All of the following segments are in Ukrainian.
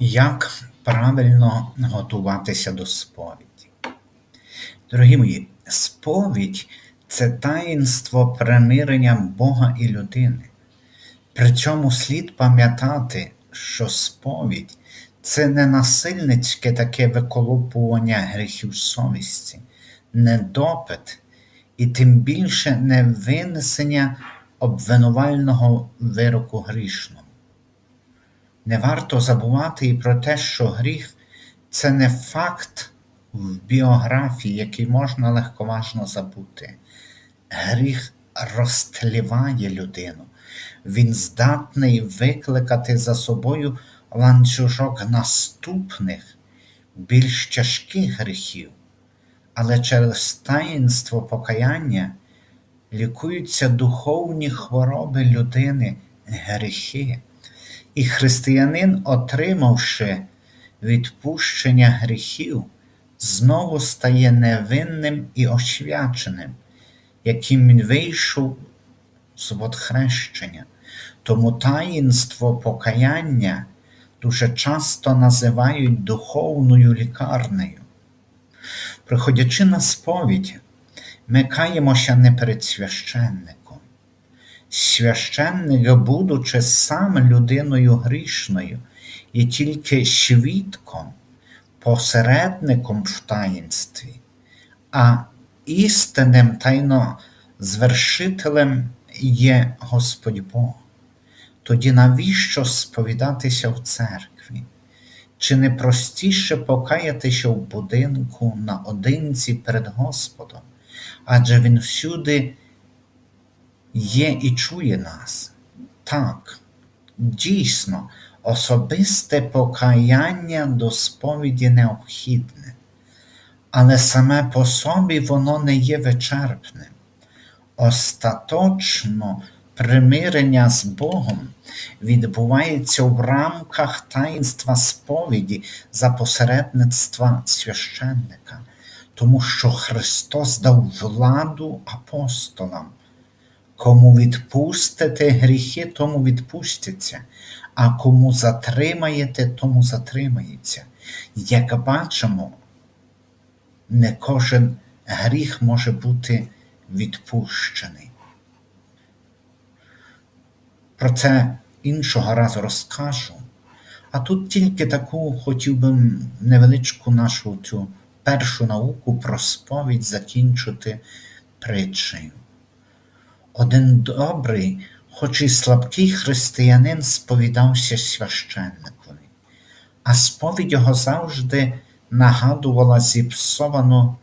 Як правильно готуватися до сповіді? Дорогі мої, сповідь це таїнство примирення Бога і людини. При цьому слід пам'ятати, що сповідь це не насильницьке таке виколупування гріхів совісті, не допит і тим більше не винесення обвинувального вироку грішному. Не варто забувати і про те, що гріх це не факт в біографії, який можна легковажно забути. Гріх розтліває людину, він здатний викликати за собою ланцюжок наступних, більш тяжких гріхів, але через таїнство покаяння лікуються духовні хвороби людини, гріхи. І християнин, отримавши відпущення гріхів, знову стає невинним і освяченим, яким він вийшов з водхрещення. Тому таїнство покаяння дуже часто називають духовною лікарнею. Приходячи на сповідь, ми каємося не перед священником. Священник, будучи сам людиною грішною, є тільки свідком, посередником в таїнстві, а істинним тайнозвершителем є Господь Бог. Тоді навіщо сповідатися в церкві? Чи не простіше покаятися в будинку наодинці перед Господом? Адже Він всюди є і чує нас. Так, дійсно, особисте покаяння до сповіді необхідне, але саме по собі воно не є вичерпним. Остаточно примирення з Богом відбувається в рамках таїнства сповіді за посередництва священника, тому що Христос дав владу апостолам. Кому відпустите гріхи, тому відпустяться, а кому затримаєте, тому затримається. Як бачимо, не кожен гріх може бути відпущений. Про це іншого разу розкажу. А тут тільки таку хотів би невеличку нашу цю першу науку про сповідь закінчити притчею. Один добрий, хоч і слабкий християнин сповідався священникові, а сповідь його завжди нагадувала зіпсовану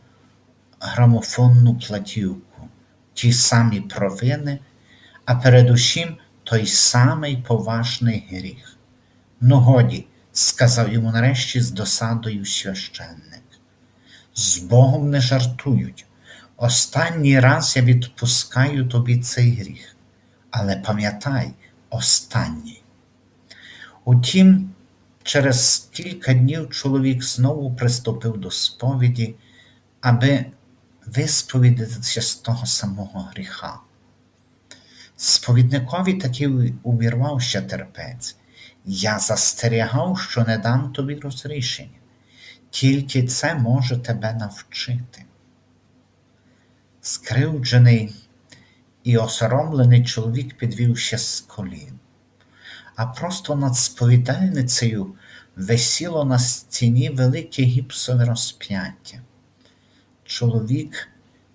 грамофонну платівку, ті самі провини, а передусім той самий поважний гріх. Ну, годі, сказав йому нарешті з досадою священник. З Богом не жартують. Останній раз я відпускаю тобі цей гріх, але пам'ятай, останній. Утім, через кілька днів чоловік знову приступив до сповіді, аби висповідатися з того самого гріха. Сповідникові таки увірвався терпець. Я застерігав, що не дам тобі розрішення, тільки це може тебе навчити. Скривджений і осоромлений чоловік підвівся з колін, а просто над сповідальницею висіло на стіні велике гіпсове розп'яття. Чоловік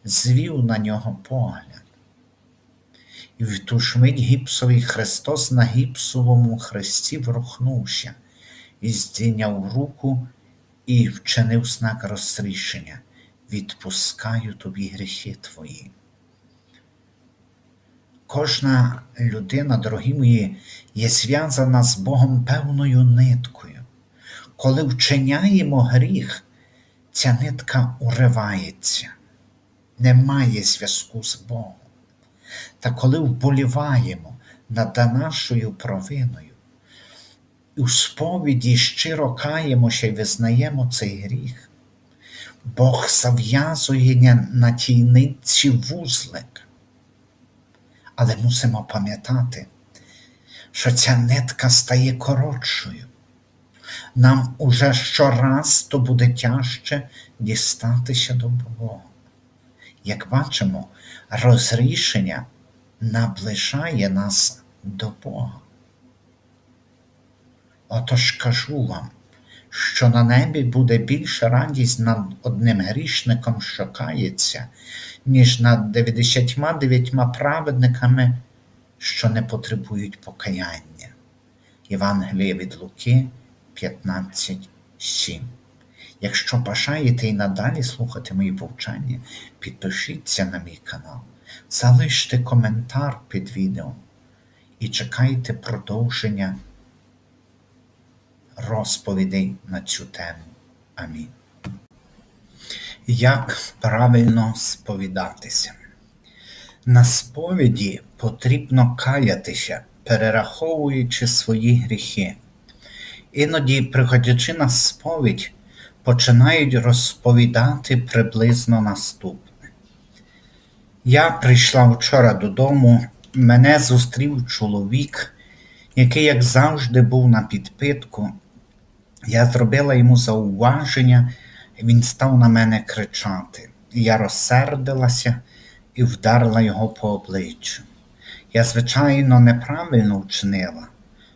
звів на нього погляд. І в ту ж мить гіпсовий Христос на гіпсовому хресті врухнувся і здійняв руку і вчинив знак розрішення відпускаю тобі гріхи твої. Кожна людина, дорогі мої, є зв'язана з Богом певною ниткою. Коли вчиняємо гріх, ця нитка уривається, немає зв'язку з Богом. Та коли вболіваємо над нашою провиною, у сповіді щиро каємося і визнаємо цей гріх, Бог зав'язує на тій нитці вузлик. Але мусимо пам'ятати, що ця нитка стає коротшою. нам уже щораз то буде тяжче дістатися до Бога. Як бачимо, розрішення наближає нас до Бога. Отож кажу вам, що на небі буде більша радість над одним грішником, що кається, ніж над 99 праведниками, що не потребують покаяння. Євангеліє від Луки 15.7. Якщо бажаєте і надалі слухати мої повчання, підпишіться на мій канал, залиште коментар під відео і чекайте продовження розповідей на цю тему. Амінь. Як правильно сповідатися? На сповіді потрібно каятися, перераховуючи свої гріхи. Іноді, приходячи на сповідь, починають розповідати приблизно наступне. Я прийшла вчора додому, мене зустрів чоловік, який, як завжди, був на підпитку. Я зробила йому зауваження, він став на мене кричати. Я розсердилася і вдарила його по обличчю. Я, звичайно, неправильно вчинила,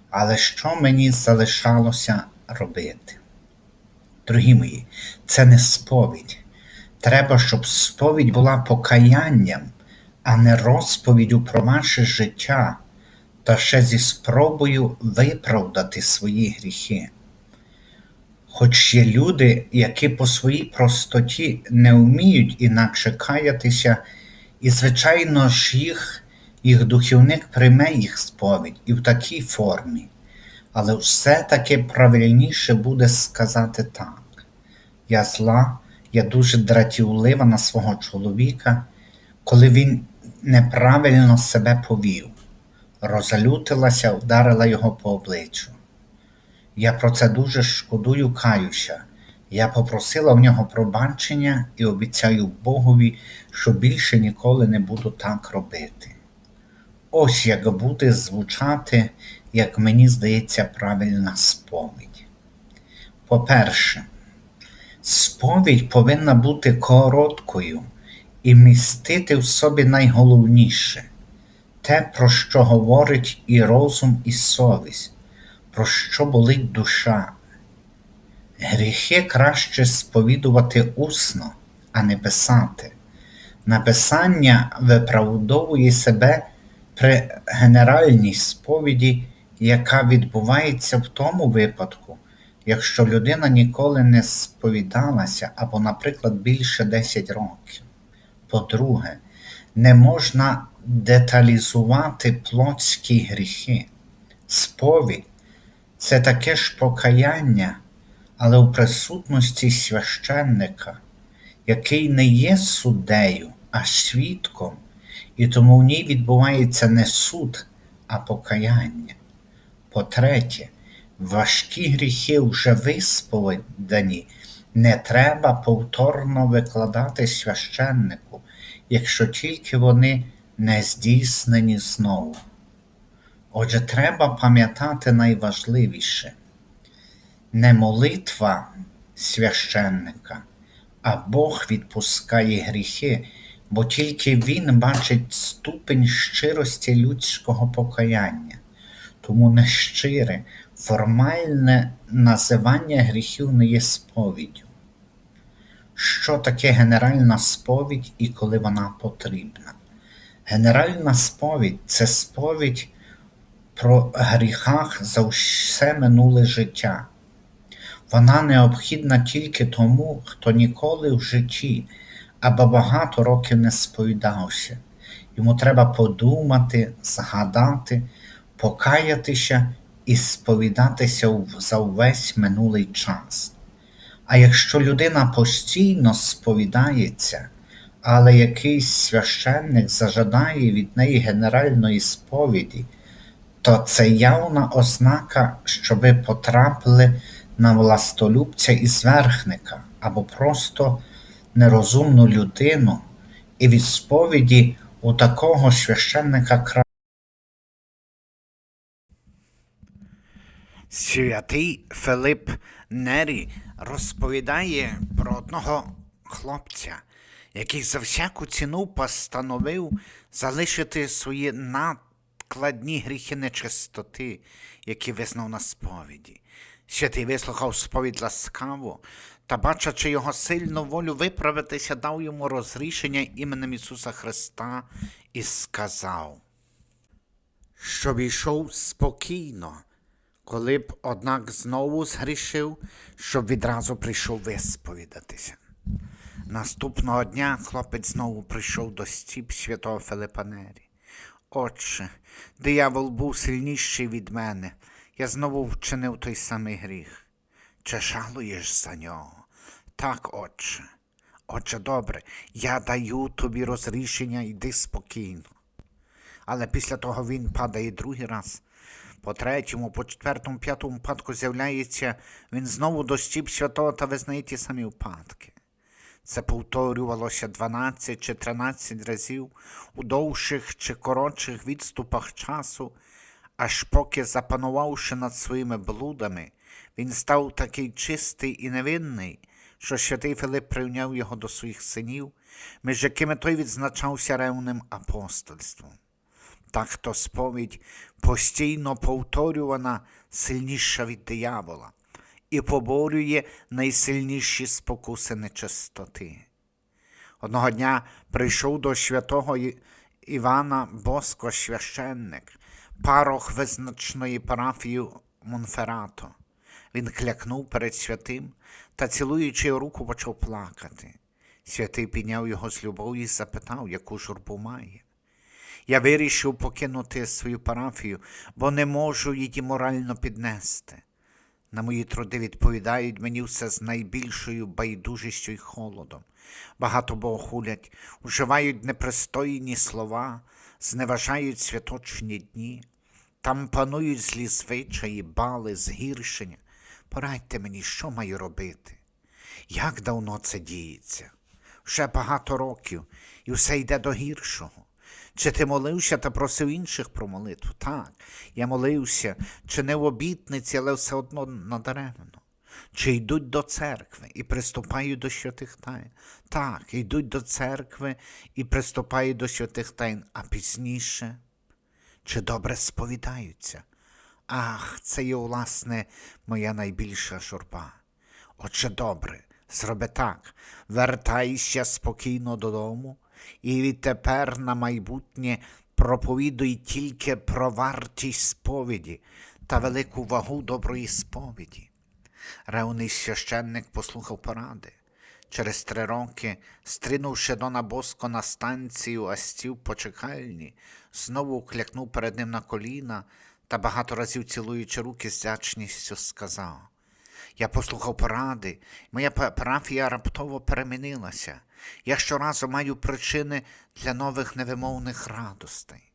але що мені залишалося робити? Дорогі мої, це не сповідь. Треба, щоб сповідь була покаянням, а не розповіддю про ваше життя, та ще зі спробою виправдати свої гріхи. Хоч є люди, які по своїй простоті не вміють інакше каятися, і, звичайно ж, їх, їх духівник прийме їх сповідь і в такій формі. Але все-таки правильніше буде сказати так. Я зла, я дуже дратівлива на свого чоловіка, коли він неправильно себе повів, розлютилася, вдарила його по обличчю. Я про це дуже шкодую, каюся. Я попросила в нього пробачення і обіцяю Богові, що більше ніколи не буду так робити. Ось як буде звучати, як мені здається, правильна сповідь. По-перше, сповідь повинна бути короткою і містити в собі найголовніше те, про що говорить і розум, і совість, про що болить душа. Гріхи краще сповідувати усно, а не писати. Написання виправдовує себе при генеральній сповіді, яка відбувається в тому випадку, якщо людина ніколи не сповідалася або, наприклад, більше 10 років. По-друге, не можна деталізувати плотські гріхи. Сповідь це таке ж покаяння, але у присутності священника, який не є суддею, а свідком, і тому в ній відбувається не суд, а покаяння. По-третє, важкі гріхи вже висповідані, не треба повторно викладати священнику, якщо тільки вони не здійснені знову. Отже, треба пам'ятати найважливіше не молитва священника, а Бог відпускає гріхи, бо тільки Він бачить ступень щирості людського покаяння. Тому нещире, формальне називання гріхів не є сповіддю. Що таке генеральна сповідь і коли вона потрібна? Генеральна сповідь це сповідь про гріхах за все минуле життя. Вона необхідна тільки тому, хто ніколи в житті або багато років не сповідався. Йому треба подумати, згадати, покаятися і сповідатися за увесь минулий час. А якщо людина постійно сповідається, але якийсь священник зажадає від неї генеральної сповіді, то це явна ознака, що ви потрапили на властолюбця і зверхника або просто нерозумну людину, і від сповіді у такого священника кра. Святий Филип Нері розповідає про одного хлопця, який за всяку ціну постановив залишити свої надкладні гріхи нечистоти, які визнав на сповіді. Святий вислухав сповідь ласкаво та, бачачи його сильну волю виправитися, дав йому розрішення іменем Ісуса Христа і сказав щоб йшов спокійно, коли б, однак, знову згрішив, щоб відразу прийшов висповідатися. Наступного дня хлопець знову прийшов до стіп святого Филипа Нері. Отче, диявол був сильніший від мене. Я знову вчинив той самий гріх. Чи жалуєш за нього? Так, отче. Отче, добре, я даю тобі розрішення, йди спокійно. Але після того він падає другий раз. По третьому, по четвертому, п'ятому випадку з'являється він знову до стіп святого та визнає ті самі випадки. Це повторювалося 12 чи 13 разів у довших чи коротших відступах часу, аж поки, запанувавши над своїми блудами, він став такий чистий і невинний, що святий Филип прийняв його до своїх синів, між якими той відзначався ревним апостольством. Так то сповідь постійно повторювана сильніша від диявола і поборює найсильніші спокуси нечистоти. Одного дня прийшов до святого Івана Боско священник, парох визначної парафії Монферато. Він клякнув перед святим та, цілуючи руку, почав плакати. Святий підняв його з любов'ю і запитав, яку журбу має. Я вирішив покинути свою парафію, бо не можу її морально піднести. На мої труди відповідають мені все з найбільшою байдужістю й холодом. Багато богохулять, уживають непристойні слова, зневажають святочні дні. Там панують злі звичаї, бали, згіршення. Порадьте мені, що маю робити? Як давно це діється? Вже багато років, і все йде до гіршого. Чи ти молився та просив інших про молитву? Так, я молився, чи не в обітниці, але все одно надаремно. Чи йдуть до церкви і приступають до святих тайн? Так, йдуть до церкви і приступають до святих тайн, а пізніше чи добре сповідаються? Ах, це є, власне, моя найбільша журба. Отже, добре, зроби так, вертайся спокійно додому і відтепер на майбутнє проповідуй тільки про вартість сповіді та велику вагу доброї сповіді. Ревний священник послухав поради. Через три роки, стринувши Дона Боско на станцію, а стів по чекальні, знову клякнув перед ним на коліна та багато разів цілуючи руки з вдячністю сказав. Я послухав поради, моя парафія раптово перемінилася. Я щоразу маю причини для нових невимовних радостей.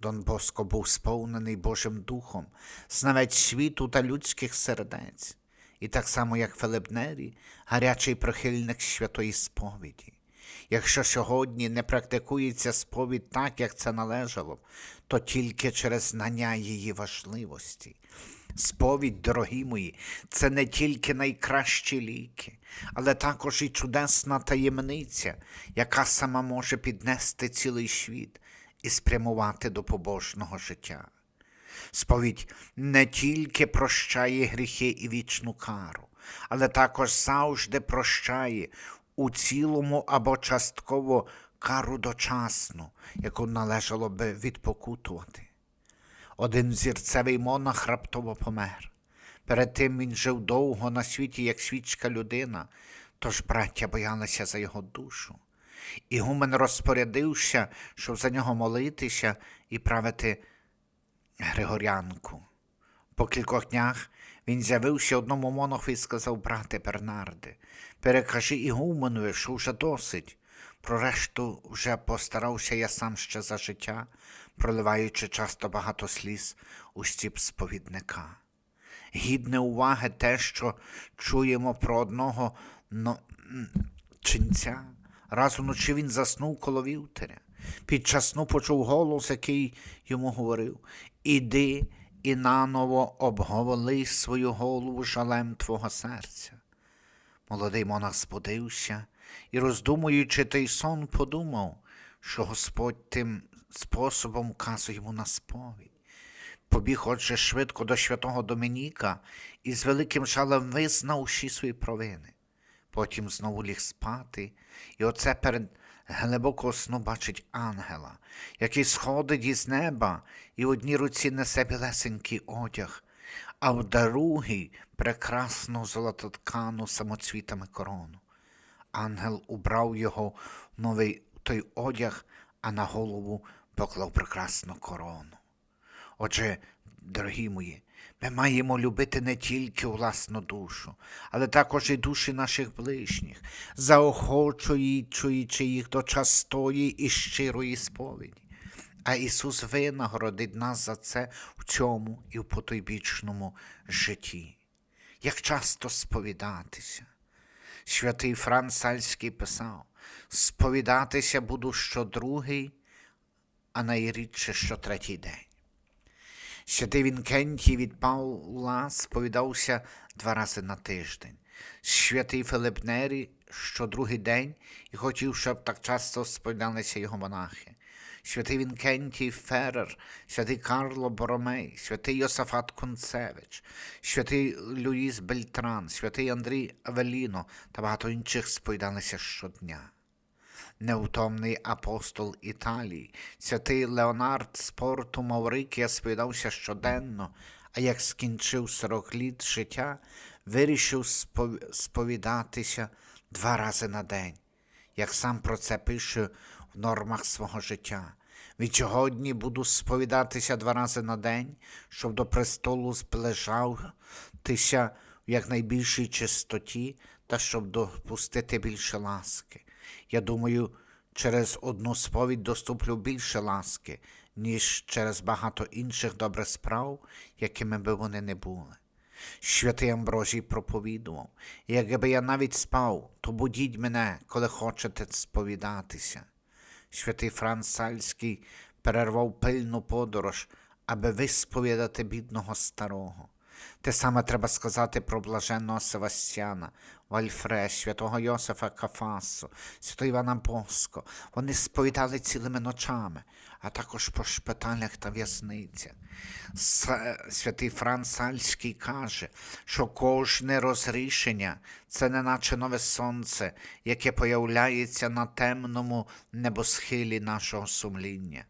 Дон Боско був сповнений Божим Духом, знавець світу та людських сердець, і так само, як Филип Нері, гарячий прихильник святої сповіді. Якщо сьогодні не практикується сповідь так, як це належало, то тільки через знання її важливості. Сповідь, дорогі мої, це не тільки найкращі ліки, але також і чудесна таємниця, яка сама може піднести цілий світ і спрямувати до побожного життя. Сповідь не тільки прощає гріхи і вічну кару, але також завжди прощає у цілому або частково кару дочасну, яку належало би відпокутувати. Один зірцевий монах раптово помер. Перед тим він жив довго на світі, як свічка людина, тож браття боялися за його душу. Ігумен розпорядився, щоб за нього молитися і правити Григорянку. По кількох днях він з'явився одному монаху і сказав, брате Бернарде, перекажи Ігуменові, що вже досить. Про решту вже постарався я сам ще за життя, проливаючи часто багато сліз у стіп сповідника. Гідне уваги те, що чуємо про одного но... м, ченця. Раз уночі він заснув коло вівтаря. Під час сну почув голос, який йому говорив: Іди і наново обговали свою голову жалем твого серця. Молодий монах збудився і, роздумуючи той сон, подумав, що Господь тим способом вказує йому на сповідь. Побіг, отже, швидко до святого Домініка і з великим жалем визнав усі свої провини. Потім знову ліг спати, і оце перед глибокого сну бачить ангела, який сходить із неба і в одній руці несе білесенький одяг, а в другій прекрасну золототкану самоцвітами корону. Ангел убрав його в новий той одяг, а на голову поклав прекрасну корону. Отже, дорогі мої, ми маємо любити не тільки власну душу, але також і душі наших ближніх, заохочуючи їх до частої і щирої сповіді. А Ісус винагородить нас за це в цьому і в потойбічному житті. Як часто сповідатися? Святий Франц Сальський писав: сповідатися буду щодругий, а найрідше щотретій день. Святий Вінкентій від Павла сповідався два рази на тиждень. Святий Филип Нері щодругий день і хотів, щоб так часто сповідалися його монахи. Святий Вінкентій Ферер, святий Карло Боромей, святий Йосафат Кунцевич, святий Люїс Бельтран, святий Андрій Авеліно та багато інших сповідалися щодня невтомний апостол Італії, святий Леонард з порту Маврикія сповідався щоденно, а як скінчив 40 літ життя, вирішив сповідатися два рази на день, як сам про це пише в нормах свого життя. Від сьогодні буду сповідатися два рази на день, щоб до престолу зближатися в якнайбільшій чистоті та щоб допустити більше ласки. Я думаю, через одну сповідь доступлю більше ласки, ніж через багато інших добрих справ, якими би вони не були. Святий Амброжій проповідував, якби я навіть спав, то будіть мене, коли хочете сповідатися. Святий Франц Сальський перервав пильну подорож, аби висповідати бідного старого. Те саме треба сказати про блаженного Севастьяна, Вальфре, святого Йосифа Кафасу, святого Івана Боско. Вони сповідали цілими ночами, а також по шпиталях та в'язницях. Святий Франц Сальський каже, що кожне розрішення це неначе нове сонце, яке появляється на темному небосхилі нашого сумління.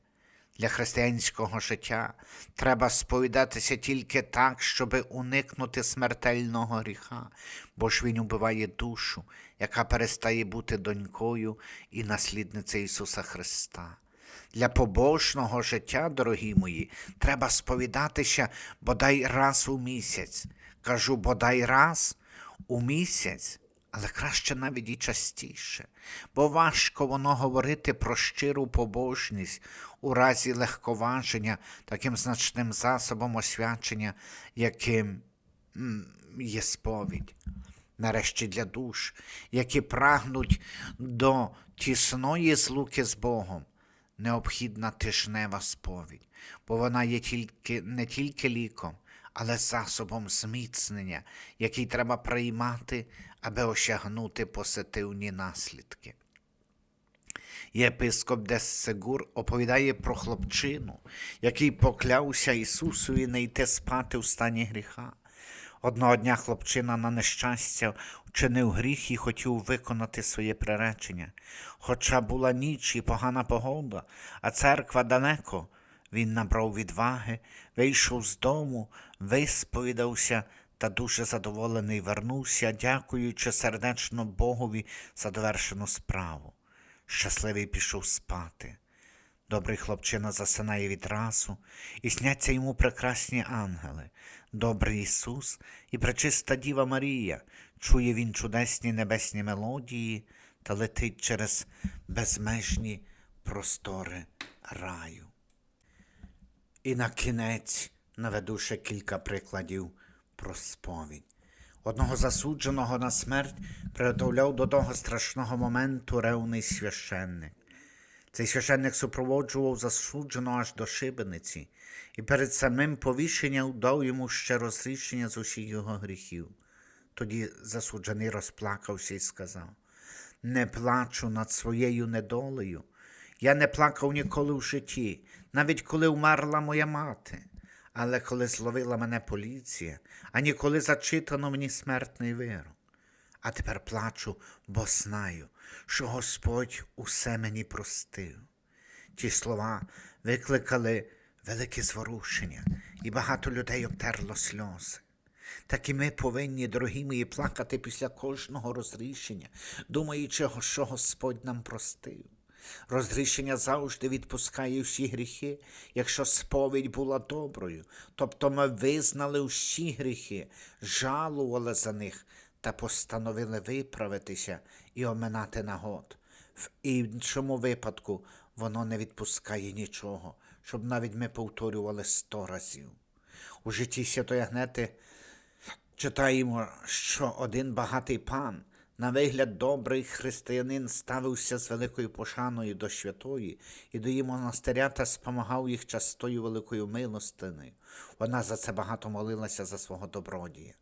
Для християнського життя треба сповідатися тільки так, щоб уникнути смертельного гріха, бо ж він убиває душу, яка перестає бути донькою і наслідницею Ісуса Христа. Для побожного життя, дорогі мої, треба сповідатися бодай раз у місяць. Кажу, бодай раз у місяць, але краще навіть і частіше, бо важко воно говорити про щиру побожність у разі легковаження таким значним засобом освячення, яким є сповідь. Нарешті для душ, які прагнуть до тісної злуки з Богом, необхідна тижнева сповідь, бо вона є тільки, не тільки ліком, але засобом зміцнення, який треба приймати, аби осягнути позитивні наслідки. Єпископ Дессегур оповідає про хлопчину, який поклявся Ісусові не йти спати в стані гріха. Одного дня хлопчина на нещастя вчинив гріх і хотів виконати своє приречення. Хоча була ніч і погана погода, а церква далеко, він набрав відваги, вийшов з дому, висповідався та дуже задоволений вернувся, дякуючи сердечно Богові за довершену справу. Щасливий пішов спати. Добрий хлопчина засинає відразу, і сняться йому прекрасні ангели, добрий Ісус і пречиста Діва Марія. Чує він чудесні небесні мелодії та летить через безмежні простори раю. І на кінець наведу ще кілька прикладів про сповідь. Одного засудженого на смерть приготовляв до того страшного моменту ревний священник. Цей священник супроводжував засудженого аж до шибениці, і перед самим повішенням дав йому ще розрішення з усіх його гріхів. Тоді засуджений розплакався і сказав: Не плачу над своєю недолею. Я не плакав ніколи в житті, навіть коли вмерла моя мати. Але коли зловила мене поліція, ані коли зачитано мені смертний вирок. А тепер плачу, бо знаю, що Господь усе мені простив. Ті слова викликали велике зворушення, і багато людей обтерло сльози. Так і ми повинні, дорогі мої, плакати після кожного розрішення, думаючи, що Господь нам простив. Розрішення завжди відпускає всі гріхи, якщо сповідь була доброю, тобто ми визнали всі гріхи, жалували за них та постановили виправитися і оминати нагод. В іншому випадку воно не відпускає нічого, щоб навіть ми повторювали сто разів. У житті Святої Агнети читаємо, що один багатий пан, на вигляд добрий християнин, ставився з великою пошаною до святої і до її монастиря та спомагав їх частою великою милостиною. Вона за це багато молилася за свого добродія.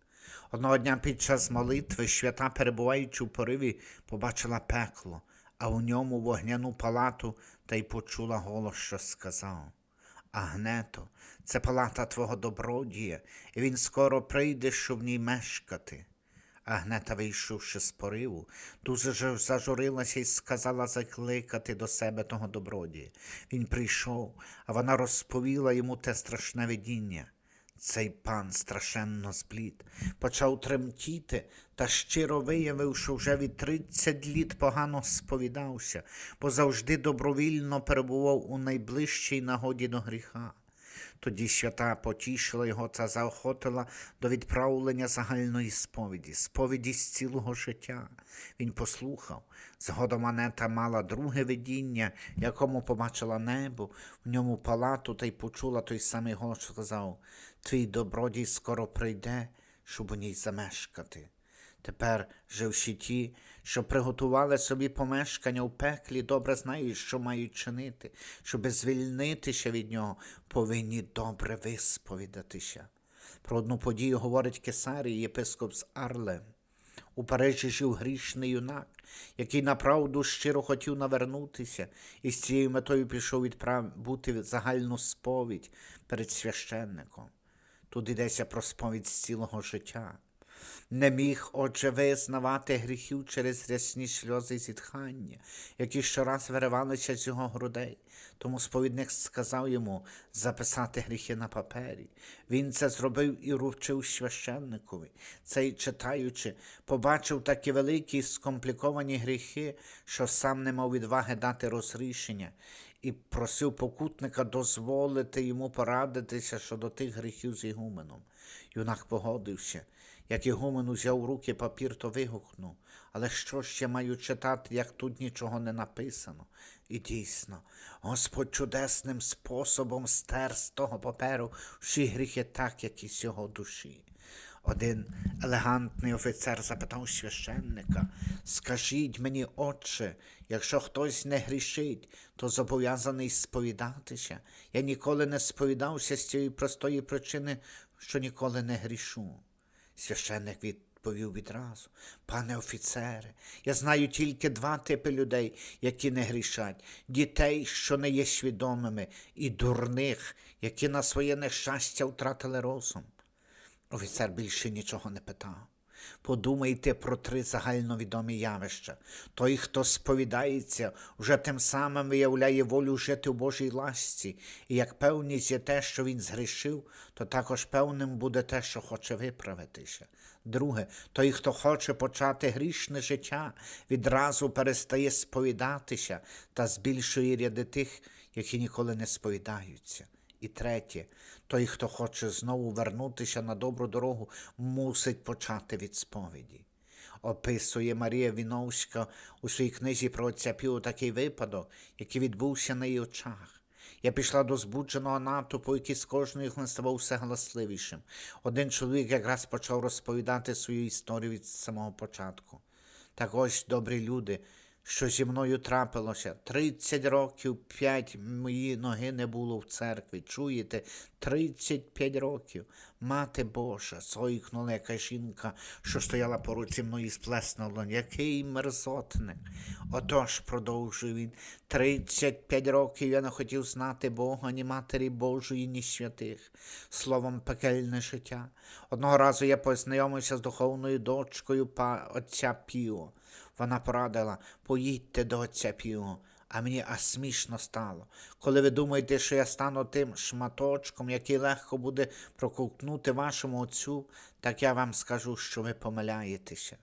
Одного дня під час молитви свята, перебуваючи у пориві, побачила пекло, а у ньому вогняну палату та й почула голос, що сказав. Агнето, це палата твого добродія, і він скоро прийде, щоб в ній мешкати. Агнета, вийшовши з пориву, дуже зажурилася і сказала закликати до себе того добродія. Він прийшов, а вона розповіла йому те страшне видіння. Цей пан страшенно зблід, почав тремтіти та щиро виявив, що вже від тридцять літ погано сповідався, бо завжди добровільно перебував у найближчій нагоді до гріха. Тоді свята потішила його та заохотила до відправлення загальної сповіді, сповіді з цілого життя. Він послухав. Згодом Анета мала друге видіння, якому побачила небо, в ньому палату та й почула той самий голос, що сказав Твій добродій скоро прийде, щоб у ній замешкати. Тепер же всі ті, що приготували собі помешкання у пеклі, добре знають, що мають чинити, щоби звільнитися від нього, повинні добре висповідатися. Про одну подію говорить Кесарій, єпископ з Арлем. У Парижі жив грішний юнак, який направду щиро хотів навернутися, і з цією метою пішов відправ... бути загальну сповідь перед священником. Тут йдеться про сповідь з цілого життя. Не міг, отже, визнавати гріхів через рясні сльози і зітхання, які щораз виривалися з його грудей. Тому сповідник сказав йому записати гріхи на папері. Він це зробив і вручив священникові. Цей, читаючи, побачив такі великі скомпліковані гріхи, що сам не мав відваги дати розрішення, і просив покутника дозволити йому порадитися щодо тих гріхів з ігуменом. Юнак погодився. Як ігумен узяв руки папір, то вигукнув. Але що я маю читати, як тут нічого не написано? І дійсно, Господь чудесним способом стер з того паперу всі гріхи так, як і з його душі. Один елегантний офіцер запитав священника, скажіть мені, отче, якщо хтось не грішить, то зобов'язаний сповідатися. Я ніколи не сповідався з цієї простої причини, що ніколи не грішу. Священник відповів відразу, пане офіцере, я знаю тільки два типи людей, які не грішать: дітей, що не є свідомими, і дурних, які на своє нещастя втратили розум. Офіцер більше нічого не питав. Подумайте про три загальновідомі явища. Той, хто сповідається, вже тим самим виявляє волю жити у Божій ласці, і як певність є те, що він згрішив, то також певним буде те, що хоче виправитися. Друге, той, хто хоче почати грішне життя, відразу перестає сповідатися та збільшує ряди тих, які ніколи не сповідаються. І третє, той, хто хоче знову вернутися на добру дорогу, мусить почати від сповіді. Описує Марія Віновська у своїй книзі про отця Піо такий випадок, який відбувся на її очах. Я пішла до збудженого натовпу, який з кожної хвилин ставав все галасливішим. Один чоловік якраз почав розповідати свою історію від самого початку. Так ось, добрі люди, що зі мною трапилося. 30 років, 5 мої ноги не було в церкві. Чуєте? 35 років. Мати Божа, зойкнула яка жінка, що стояла поруч зі мною і сплеснула. Який мерзотник. Отож, продовжує він, 35 років я не хотів знати Бога, ні Матері Божої, ні святих. Словом, пекельне життя. Одного разу я познайомився з духовною дочкою па отця Піо. Вона порадила, поїдьте до отця Піо. А мені аж смішно стало. Коли ви думаєте, що я стану тим шматочком, який легко буде проковтнути вашому отцю, так я вам скажу, що ви помиляєтеся.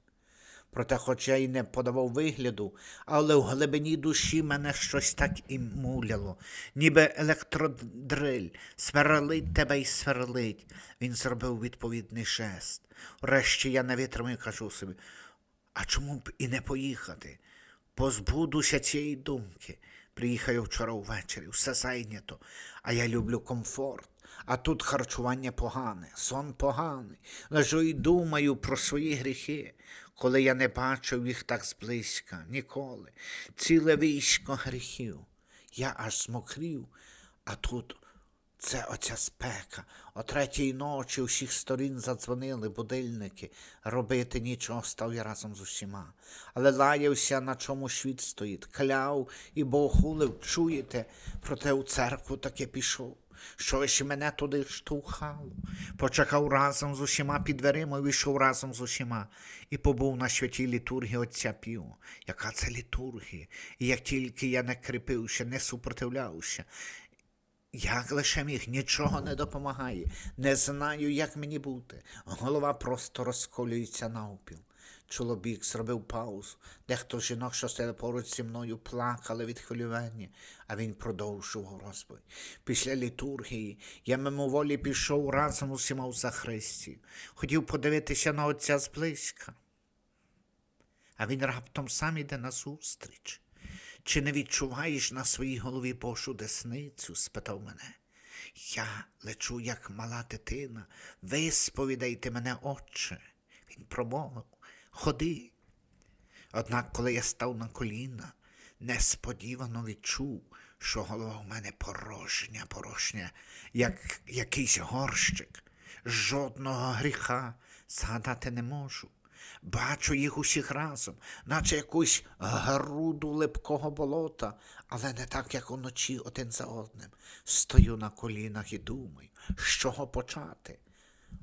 Проте, хоч я й не подавав вигляду, але в глибині душі мене щось так і муляло, ніби електродриль, сверлить тебе й сверлить. Він зробив відповідний жест. Врешті я не витримаю, кажу собі, а чому б і не поїхати? Позбудуся цієї думки. Приїхав вчора ввечері, все зайнято, а я люблю комфорт. А тут харчування погане, сон поганий. Лежу і думаю про свої гріхи, коли я не бачив їх так зблизька, ніколи. Ціле військо гріхів. Я аж змокрів, а тут це оця спека. О третій ночі у всіх сторін задзвонили будильники. Робити нічого став я разом з усіма. Але лаявся, на чому світ стоїть, кляв і богохулив, чуєте, проте у церкву таки пішов. Що Щось мене туди штовхало. Почекав разом з усіма під дверима, вийшов разом з усіма і побув на святій літургії отця Піо. Яка це літургія? І як тільки я не кріпився, не супротивлявся, як лише міг, нічого не допомагає. Не знаю, як мені бути. Голова просто розколюється навпіл. Чоловік зробив паузу. Дехто з жінок, що стояли поруч зі мною, плакали від хвилювання, а він продовжував розповідь. Після літургії я мимоволі пішов разом усіма в Захристію. Хотів подивитися на отця зблизька. А він раптом сам іде назустріч. Чи не відчуваєш на своїй голові Божу десницю? спитав мене. Я лечу, як мала дитина. Висповідайте мене, отче. Він промовив, ходи. Однак, коли я став на коліна, несподівано відчув, що голова в мене порожня, порожня, як якийсь горщик. Жодного гріха згадати не можу. Бачу їх усіх разом, наче якусь груду липкого болота, але не так, як уночі один за одним. Стою на колінах і думаю, з чого почати.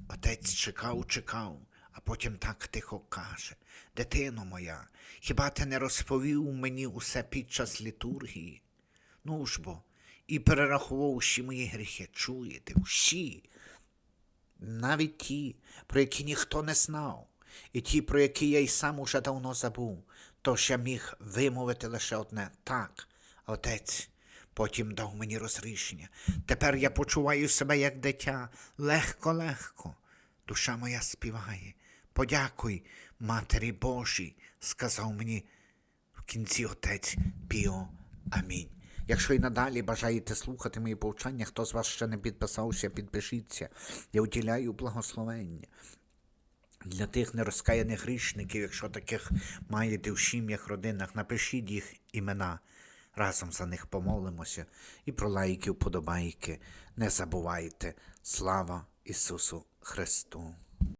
Отець чекав, чекав, а потім так тихо каже: Дитино моя, хіба ти не розповів мені усе під час літургії? Ну ж бо, і перерахував усі мої гріхи, чуєте, всі, навіть ті, про які ніхто не знав, і ті, про які я й сам уже давно забув, тож я міг вимовити лише одне так, отець. Потім дав мені розрішення. Тепер я почуваю себе як дитя, легко-легко. Душа моя співає. Подякуй, Матері Божій, сказав мені в кінці отець Піо. Амінь. Якщо і надалі бажаєте слухати мої повчання, хто з вас ще не підписався, підпишіться. Я уділяю благословення. Для тих нерозкаяних грішників, якщо таких маєте в сім'ях, родинах, напишіть їх імена. Разом за них помолимося і про лайки, вподобайки. Не забувайте. Слава Ісусу Христу!